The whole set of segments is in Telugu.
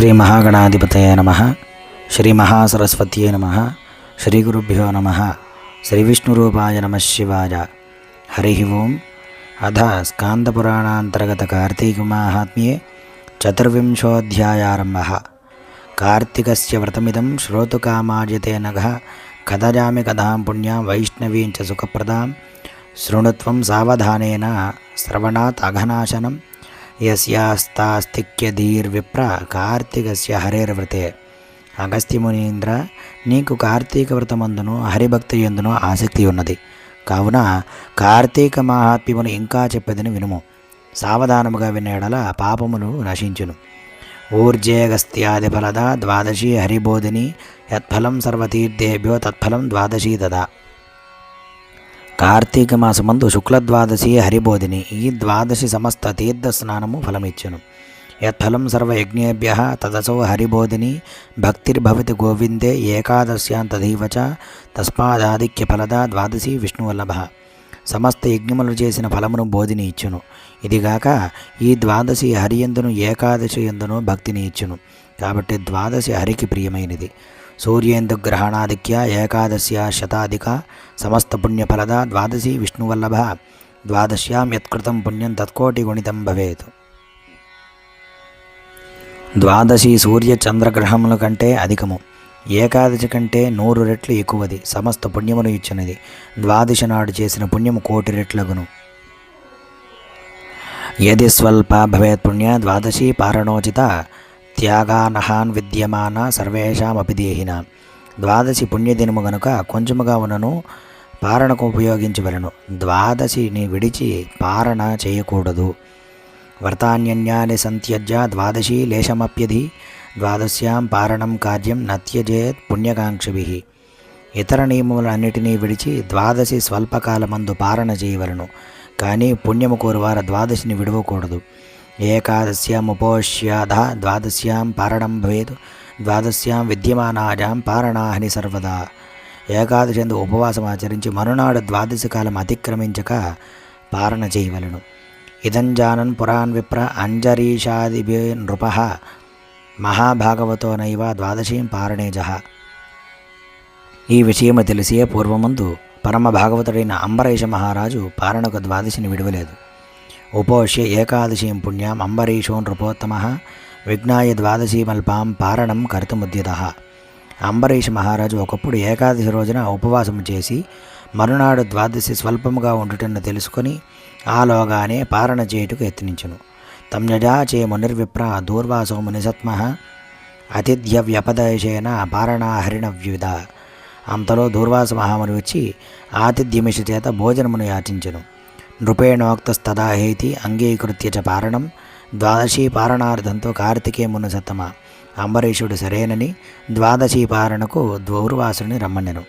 శ్రీ మహాగణాధిపతయ నమ. శ్రీ మహాసరస్వత్యే నమ. శ్రీ గురుభ్యో నమ. శ్రీ విష్ణురూపాయ నమ శివాయ. హరి ఓం. అధ స్కాందపురాణాంతర్గత కార్తీక కార్తీకమాహాత్మ్యే చతుర్వింశోధ్యాయారంభ. కార్తీకస్య వ్రతమిదం శ్రోతుకామార్యతే నఘ కథజామి కథాం పుణ్యాం వైష్ణవీం చ సుఖప్రదాం. శృణుత్వం సావధానేన శ్రవణాత్ అఘనాశనం. యస్యాస్తాస్తిక్యధీర్విప్ర కార్తీకస్య హరేర్వ్రతే. అగస్త్యమునీంద్ర నీకు కార్తీక వ్రతమందును హరిభక్తి ఎందునో ఆసక్తి ఉన్నది కావున కార్తీక మహాత్మ్యమును ఇంకా చెప్పేదని వినుము. సావధానముగా వినేడల పాపములు నశించును. ఊర్జేగస్త్యాది ఫలద ద్వాదశి హరిబోధిని యత్ఫలం సర్వతీర్థేభ్యో తత్ఫలం ద్వాదశీ దదా కార్తీక మాసమందు శుక్లద్వాదశి హరిబోధిని. ఈ ద్వాదశి సమస్త తీర్థ స్నానము ఫలమిచ్చును. యత్ఫలం సర్వయజ్ఞేభ్య తదసౌ హరిబోధిని. భక్తిర్భవతి గోవిందే ఏకాదశ్యాం తదైవ చ తస్మాదాధిక్య ద్వాదశి విష్ణువల్లభ. సమస్త యజ్ఞములు చేసిన ఫలమును బోధిని ఇచ్చును. ఇదిగాక ఈ ద్వాదశి హరియందును ఏకాదశి ఎందును భక్తిని ఇచ్చును. కాబట్టి ద్వాదశి హరికి ప్రియమైనది. సూర్యేందుగ్రహణాధిక్య ఏకాదశ్య శతాధిక సమస్త పుణ్యఫలద ద్వాదశి విష్ణువల్లభ. ద్వాదశ్యాం యత్కృతం పుణ్యం తత్కోటి గుణితం భవేత్. ద్వాదశి సూర్య చంద్రగ్రహముల కంటే అధికము. ఏకాదశి కంటే నూరు రెట్లు ఎక్కువది. సమస్త పుణ్యమును ఇచ్చినది. ద్వాదశి నాడు చేసిన పుణ్యము కోటి రెట్లగును. యది స్వల్ప భవేత్ పుణ్య ద్వాదశి పారణోచిత త్యాగానహాన్ విద్యమాన సర్వేషామపి దేహిన. ద్వాదశి పుణ్యదినము గనుక కొంచెముగా ఉన్నను పారణకు ఉపయోగించవలను ద్వాదశిని విడిచి పారణ చేయకూడదు. వ్రతాన్యన్యాని సంత్యజ్య ద్వాదశి లేశమప్యధి ద్వాదశ్యాం పారణం కార్యం నత్యజేత్ పుణ్యకాంక్షభి. ఇతర నియమములన్నిటినీ విడిచి ద్వాదశి స్వల్పకాలమందు పారణ చేయవలను. కానీ పుణ్యము కోరువార ద్వాదశిని విడవకూడదు. ఏకాదశ్యాముపోష్యాధ ద్వాదశ్యాం పారణం భవేత్ ద్వాదశ్యాం విద్యమానాజాం పారణాహని సర్వదా ఏకాదశందు ఉపవాసం ఆచరించి మరునాడు ద్వాదశి కాలం అతిక్రమించక పారణ చేయవలను ఇదంజానన్ పురాన్ విప్ర అంజరీషాదిభి నృప మహాభాగవతోనైవ ద్వాదశీం పారణేజ ఈ విషయము తెలిసే పూర్వమందు పరమ భాగవతుడైన అంబరీష మహారాజు పారణకు ద్వాదశిని విడవలేదు. ఉపోష్య ఏకాదశీం పుణ్యాం అంబరీషో నృపోత్తమ విజ్ఞాయ ద్వాదశీమల్పాం పారణం కర్తుముద్యత అంబరీష్ మహారాజు ఒకప్పుడు ఏకాదశి రోజున ఉపవాసం చేసి మరునాడు ద్వాదశి స్వల్పముగా ఉండుటను తెలుసుకొని ఆలోగానే పారణ చేయుటకు యత్నించును. తమ్యజా చే మునిర్విప్ర దూర్వాసో మునిసత్మ అతిథ్య పారణాహరిణ పారణాహరిణవ్యుధ అంతలో దూర్వాస మహాముని వచ్చి ఆతిథ్యమిష చేత భోజనమును యాచించును. నృపేణోక్తస్తదా హేతి అంగీకృత్య చ పారణం. ద్వాదశీ పారణార్థంతో కార్తికేయమును సత్తమ. అంబరీషుడు సరేనని ద్వాదశీ పారణకు ద్వౌర్వాసుని రమ్మనెను.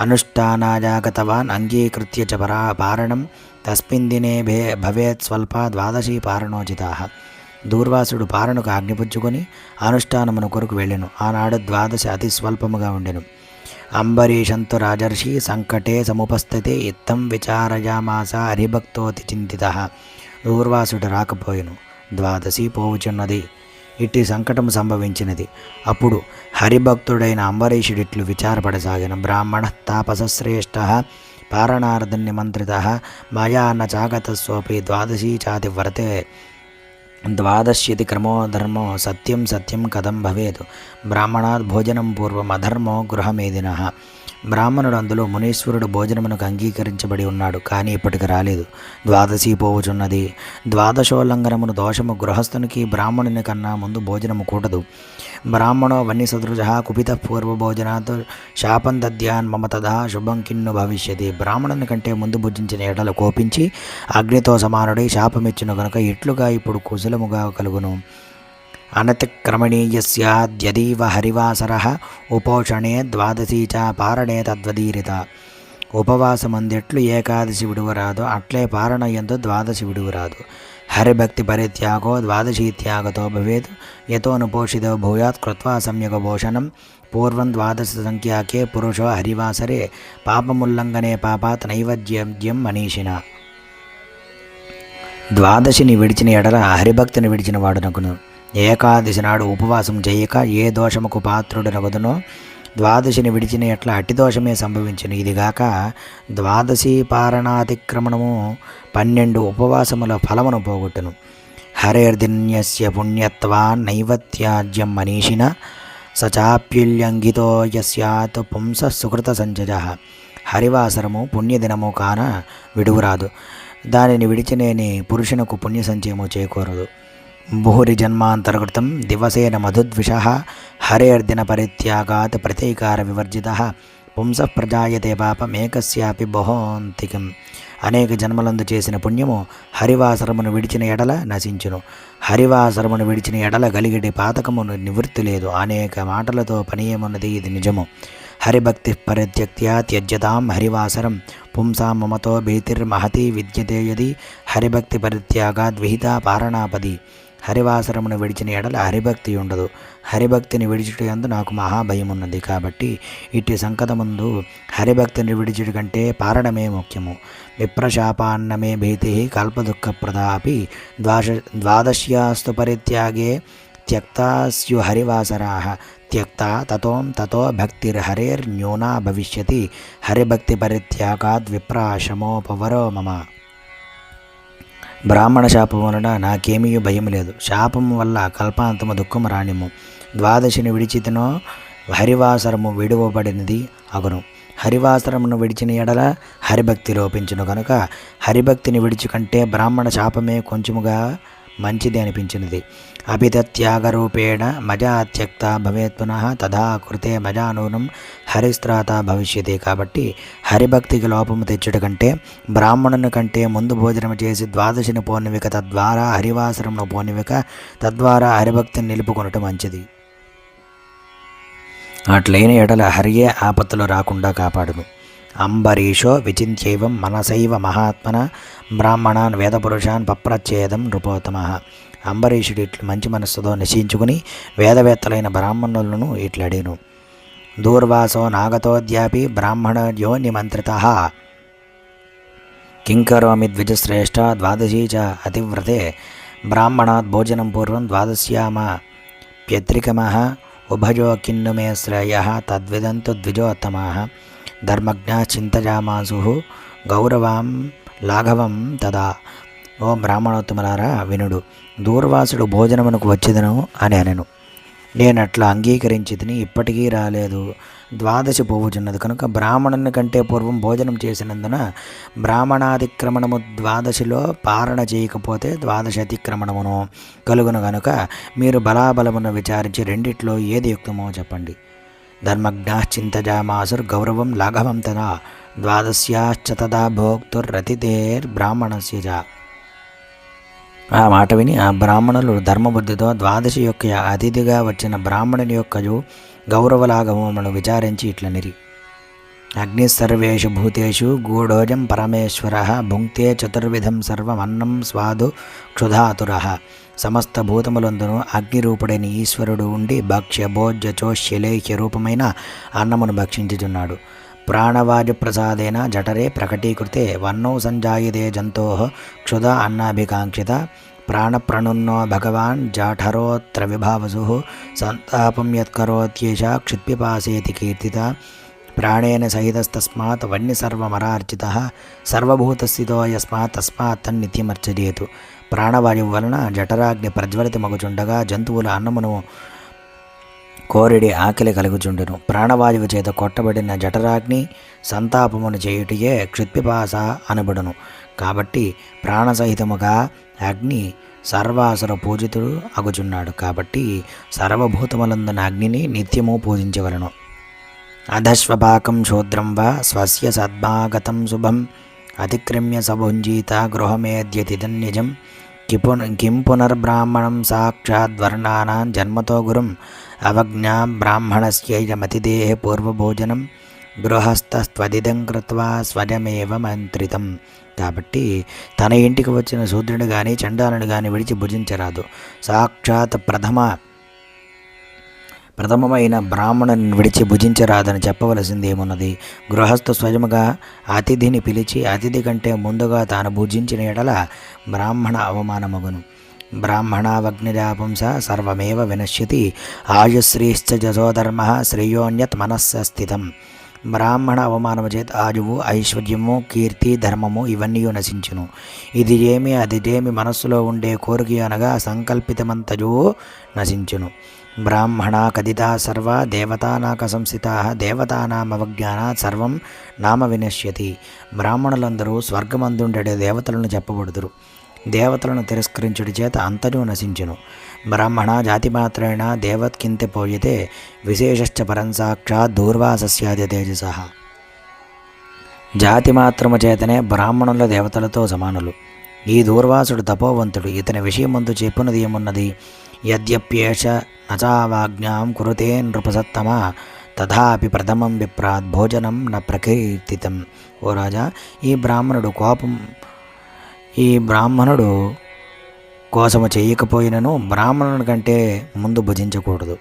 అనుష్ఠానాజాగతవాన్ అంగీకృత్య చ పరా పారణం. తస్మిన్ దినే భే భవేత్ స్వల్ప ద్వాదశీ పారణోచితా. దూర్వాసుడు పారణకు ఆజ్ఞపుచ్చుకొని అనుష్ఠానమును కొరకు వెళ్ళెను. ఆనాడు ద్వాదశి అతి స్వల్పముగా ఉండెను. అంబరీషంతు రాజర్షి సంకటే సముపస్థితే ఇత్తం విచారయామాస హరిభక్తోతి చింతిత. దూర్వాసుడు రాకపోయెను ద్వాదశి పోవుచున్నది. ఇట్టి సంకటం సంభవించినది. అప్పుడు హరిభక్తుడైన అంబరీషుడిట్లు విచారపడసాగిన బ్రాహ్మణ తాపసశ్రేష్ట పారణార్థం నిమంత్రిత మయా న చాగతస్వపి ద్వాదశీ చాతి వ్రతే ద్వాదశ్యతి క్రమో ధర్మో సత్యం సత్యం కథం భవేత్ బ్రాహ్మణాత్ భోజనం పూర్వం అధర్మో గృహమేదిన. బ్రాహ్మణుడు అందులో మునీశ్వరుడు భోజనమునకు అంగీకరించబడి ఉన్నాడు కానీ ఇప్పటికి రాలేదు. ద్వాదశి పోవుచున్నది. ద్వాదశోల్లంఘనమును దోషము గృహస్థునికి బ్రాహ్మణుని కన్నా ముందు భోజనము కూడదు. బ్రాహ్మణో వన్యసదృశ కుపిత పూర్వభోజనాత్ శాపం దద్యాన్ మమ తదా శుభం కిన్ను భవిష్యతి బ్రాహ్మణుని కంటే ముందు భుజించిన ఎడలు కోపించి అగ్నితో సమానుడై శాపమిచ్చును కనుక ఇట్లుగా ఇప్పుడు కుశలముగా కలుగును. అనతిక్రమణీయస్యాద్యదీవ హరివాసర ఉపోషణే ద్వాదశీ చ పారణే తద్వదీరిత। ఉపవాసమందెట్లు ఏకాదశి విడువరాదు అట్లే పారణయందు ద్వాదశి విడువరాదు। హరిభక్తి పరిత్యాగో ద్వాదశీ త్యాగతో భవేత్. యతోనుపోషితో భూయాత్ కృత్వా సమ్యక భోషణం. పూర్వం ద్వాదశ సంఖ్యాకే పురుషో హరివాసరే. పాపముల్లంఘనే పాపాత్ నైవద్యం మనీషిన. ద్వాదశిని విడిచిన ఎడల హరిభక్తిని విడిచిన వాడునకును ఏకాదశి నాడు ఉపవాసం చేయక ఏ దోషముకు పాత్రుడు నగదునో ద్వాదశిని విడిచిన ఎట్లా అట్టి దోషమే ఇదిగాక ద్వాదశి పారణాతిక్రమణము పన్నెండు ఉపవాసముల ఫలమును పోగొట్టును. హరేర్దిన్యస్య పుణ్యత్వా నైవత్యాజ్యం మనీషిన సచాప్యుల్యంఘితో యస్యాత్ పుంస సుకృత సంచజ. హరివాసరము పుణ్యదినము కాన విడువురాదు. దానిని విడిచినేని పురుషునకు పుణ్య సంచయము చేకూరదు. భూరి జన్మాంతర్గతం దివసేన మధుద్విష హరేర్దిన పరిత్యాగాత్ ప్రతీకార వివర్జిత పుంస ప్రజాయతే పాపమేకస్యాపి బహోంతికం అనేక జన్మలందు చేసిన పుణ్యము హరివాసరమును విడిచిన ఎడల నశించును। హరివాసరమును విడిచిన ఎడల గలిగిడి పాతకమును నివృత్తి లేదు అనేక మాటలతో పనియమున్నది ఇది నిజము। హరిభక్తి పరిత్యక్త్యా త్యజ్యతాం హరివాసరం। పుంసా మమతో భీతిర్మహతి విద్యతే యది। హరిభక్తి పరిత్యాగాద్ విహిత పారణాపది। హరివాసరమును విడిచిన ఎడల హరిభక్తి ఉండదు. హరిభక్తిని విడిచుటందు నాకు మహాభయం ఉన్నది కాబట్టి ఇట్టి సంకతముందు హరిభక్తిని విడిచుట కంటే పారడమే ముఖ్యము. విప్రశాపాన్నమే భీతి కల్పదుఃఖప్రదాపి ద్వాదశ ద్వాదశ్యాస్తు పరిత్యాగే త్యక్తాస్యు హరివాసరా. త్యక్త తతోం తతో భక్తిర్హరేర్న్యూనా భవిష్యతి. హరిభక్తి పరిత్యాగాద్ విప్రాశమోపవరో మమ. బ్రాహ్మణ శాపం వలన నాకేమీ భయం లేదు. శాపం వల్ల కల్పాంతము దుఃఖము రాణిము ద్వాదశిని విడిచితనో హరివాసరము విడువబడినది అగును. హరివాసరమును విడిచిన ఎడల హరిభక్తి లోపించును కనుక హరిభక్తిని విడిచి కంటే బ్రాహ్మణ శాపమే కొంచెముగా మంచిది అనిపించినది. అభితత్యాగరూపేణ మజా అత్యక్త భవేత్ పునః తదా కృతే మజానూనం హరిస్త్రాత భవిష్యతి. కాబట్టి హరిభక్తికి లోపము తెచ్చుట కంటే బ్రాహ్మణుని కంటే ముందు భోజనం చేసి ద్వాదశిని పోనివిక తద్వారా హరివాసరమును పోనివిక తద్వారా హరిభక్తిని నిలుపుకొనట మంచిది. అట్లైన ఎడల హరియే ఆపత్తులు రాకుండా కాపాడును అంబరీషో విచింత్యైవం మనసైవ మహాత్మన బ్రాహ్మణాన్ వేదపురుషాన్ పప్రచ్ఛేదం నృపోత్తమ. అంబరీషుడు ఇట్లు మంచి మనస్సుతో నిశ్చయించుకుని వేదవేత్తలైన బ్రాహ్మణులను ఇట్లడిను. దూర్వాసో నాగతోద్యాపి బ్రాహ్మణ్యో నిమంత్రిత కింకరోమి ద్విజశ్రేష్ఠ ద్వాదశీ చ అతివ్రతే బ్రాహ్మణాత్ భోజనం పూర్వం ద్వాదశ్యామ ప్యత్రికమ. ఉభయో కిన్ను మే శ్రేయ తద్విదంతు ద్విజోత్తమా. ధర్మజ్ఞ చింతజామాసు గౌరవం లాఘవం తదా ఓ బ్రాహ్మణోత్తములారా వినుడు దూర్వాసుడు భోజనమునకు వచ్చేదను అని అనెను. నేనట్లా అంగీకరించి తిని ఇప్పటికీ రాలేదు. ద్వాదశి పోవుచున్నది కనుక బ్రాహ్మణుని కంటే పూర్వం భోజనం చేసినందున బ్రాహ్మణాతిక్రమణము ద్వాదశిలో పారణ చేయకపోతే ద్వాదశ అతిక్రమణమును కలుగును కనుక మీరు బలాబలమును విచారించి రెండిట్లో ఏది యుక్తమో చెప్పండి. ధర్మజ్ఞా చింతజామాసుర్ గౌరవం లాఘవం తదా ద్వాదశ్యాశ్చ తదా భోక్తుర్రతిథేర్బ్రాహ్మణస్య చ ఆ మాట విని ఆ బ్రాహ్మణులు ధర్మబుద్ధితో ద్వాదశి యొక్క అతిథిగా వచ్చిన బ్రాహ్మణుని యొక్కయు గౌరవలాగమములను విచారించి ఇట్లనిరి అగ్ని సర్వేషు భూతేషు గూఢోజం పరమేశ్వర భుంక్తే చతుర్విధం సర్వమన్నం స్వాదు క్షుధాతుర। సమస్త భూతములందును అగ్నిరూపుడైన ఈశ్వరుడు ఉండి భక్ష్య భోజ్య చోశ్యలేఖ్య రూపమైన అన్నమును భక్షించుచున్నాడు. ప్రాణవాయు ప్రసాదేన జఠరే ప్రకటీకృతే వన్నో సంజాయతే జంతో క్షుద అన్నాభికాంక్షిత ప్రాణప్రణున్నో భగవాన్ జాఠరోత్ర విభావసు సంతాపం యత్కరోత్యేష క్షుత్పిపాసేతి కీర్తిత ప్రాణేన సహితస్తస్మాత్ వన్యసర్వమరార్చిత సర్వభూతస్థితో యస్మాత్ తస్మాత్ తన్నిత్యమర్చయేతు ప్రాణవాయువు వలన జఠరాగ్ని ప్రజ్వలితమగుచుండగా జంతువుల అన్నమును కోరిడి ఆకలి కలుగుచుండును. ప్రాణవాయువు చేత కొట్టబడిన జఠరాగ్ని సంతాపమును చేయుటయే క్షుత్పిపాస అనబడును. కాబట్టి ప్రాణసహితముగా అగ్ని సర్వాసుర పూజితుడు అగుచున్నాడు. కాబట్టి సర్వభూతములందున అగ్నిని నిత్యము పూజించవలను. అధశ్వపాకం శూద్రం వా స్వస్య సద్మాగతం శుభం. అతిక్రమ్య సభుంజీత గృహమేద్యతిదన్యజం కిపు కిం పునర్బ్రాహ్మణం సాక్షాద్వర్ణానాం జన్మతో గురుం. అవజ్ఞా బ్రాహ్మణస్యైజమతిదేహ పూర్వభోజనం. గృహస్థస్త్వదిదం కృత్వా స్వజమేవ మంత్రితం. కాబట్టి తన ఇంటికి వచ్చిన శూద్రుడు కానీ చండాలను కానీ విడిచి భుజించరాదు. సాక్షాత్ ప్రథమ ప్రథమమైన బ్రాహ్మణుని విడిచి భుజించరాదని చెప్పవలసింది ఏమున్నది? గృహస్థ స్వయముగా అతిథిని పిలిచి అతిథి కంటే ముందుగా తాను భుజించిన ఎడల బ్రాహ్మణ అవమానమగును. బ్రాహ్మణావగ్నిరాపుంస సర్వమేవ వినశ్యతి. ఆయుశ్రీశ్చ జసోధర్మ శ్రేయోన్యత్ మనస్స స్థితం. బ్రాహ్మణ అవమానము చేత ఆయువు ఐశ్వర్యము కీర్తి ధర్మము ఇవన్నీ నశించును. ఇది ఏమి అది ఏమి మనస్సులో ఉండే కోరిక అనగా సంకల్పితమంతజు నశించును. బ్రాహ్మణ కదితా సర్వ దేవతానాక సంస్థితా దేవతానామవజ్ఞానాత్ సర్వం నామ వినశ్యతి. బ్రాహ్మణులందరూ స్వర్గమందుండే దేవతలను చెప్పబడుదురు. దేవతలను తిరస్కరించుడి చేత అంతను నశించును. బ్రాహ్మణ జాతిమాత్రేణ దేవత్కింత పోయితే విశేషశ్చ పరం సాక్షాత్ దూర్వాసస్యాది తేజస. జాతి మాత్రము చేతనే బ్రాహ్మణుల దేవతలతో సమానులు. ఈ దూర్వాసుడు తపోవంతుడు. ఇతని విషయమందు చెప్పునది ఏమున్నది? యద్యప్యేష నచావాజ్ఞాం కురుతే నృపసత్తమ? తథాపి ప్రథమం విప్రాత్ భోజనం న ప్రకీర్తితం. ఓ రాజా ఈ బ్రాహ్మణుడు కోపం ఈ బ్రాహ్మణుడు కోసము చేయకపోయినను బ్రాహ్మణుని కంటే ముందు భుజించకూడదు.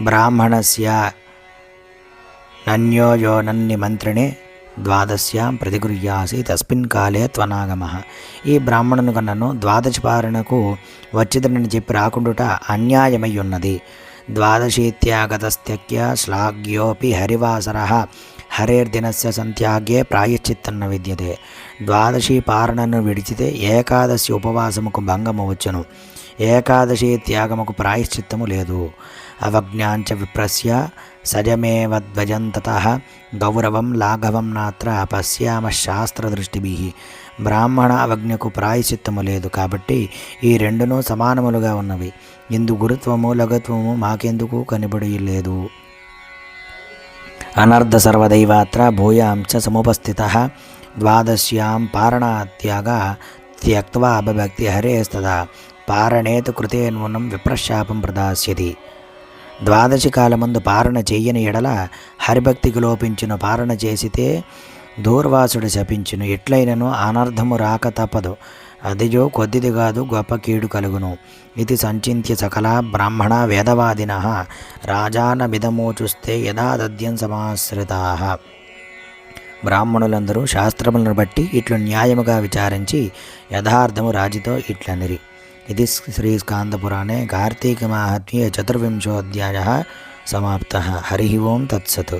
బ్రాహ్మణస్య నన్యోయో నన్ని మంత్రిణే ద్వాదశ్యాం ప్రతిగృహ్యాసి తస్మిన్ కాలే త్వనాగమ. ఈ బ్రాహ్మణుని కన్నను ద్వాదశ పారణకు వచ్చిదనని చెప్పి రాకుండుట అన్యాయమై ఉన్నది ద్వాదశీత్యాగతస్త్యక్య శ్లాఘ్యోపి హరివాసర. హరేర్దినస్య సంత్యాగే ప్రాయశ్చిత్తన్న విద్యతే. ద్వాదశి పారణను విడిచితే ఏకాదశి ఉపవాసముకు భంగము వచ్చును. ఏకాదశి త్యాగముకు ప్రాయశ్చిత్తము లేదు. అవజ్ఞాంచ విప్రస్య సజమేవధ్వజంతత గౌరవం లాఘవం నాత్ర పశ్యామ శాస్త్రదృష్టిభి. బ్రాహ్మణ అవజ్ఞకు ప్రాయశ్చిత్తము లేదు కాబట్టి ఈ రెండును సమానములుగా ఉన్నవి. ఇందు గురుత్వము లఘుత్వము మాకెందుకు కనిబడి లేదు అనర్ధ సర్వదైవాత్ర భూయాంచ సముపస్థిత ద్వాదశ్యాం పారణాత్యాగ త్యక్వా అభభక్తి హరేస్తదా. పారణేతు కృతే నూనం విప్రశాపం ప్రదాస్యతి. ద్వాదశి కాలమందు పారణ చెయ్యని ఎడల హరిభక్తికి లోపించిన పారణ చేసితే దూర్వాసుడు శపించును. ఎట్లయినను అనర్థము రాక తప్పదు. అదిజో కొద్దిది కాదు గొప్ప కీడు కలుగును. ఇది సంచింత్య సకల బ్రాహ్మణ వేదవాదిన. రాజానమిదమోచుస్తే యథాదద్యం సమాశ్రితా. బ్రాహ్మణులందరూ శాస్త్రములను బట్టి ఇట్లు న్యాయముగా విచారించి యథార్థము రాజుతో ఇట్లనిరి. ఇది శ్రీ స్కాందపురాణే కార్తీక మాహత్మ్యే చతుర్వింశోధ్యాయ సమాప్త. హరి ఓం తత్సత్.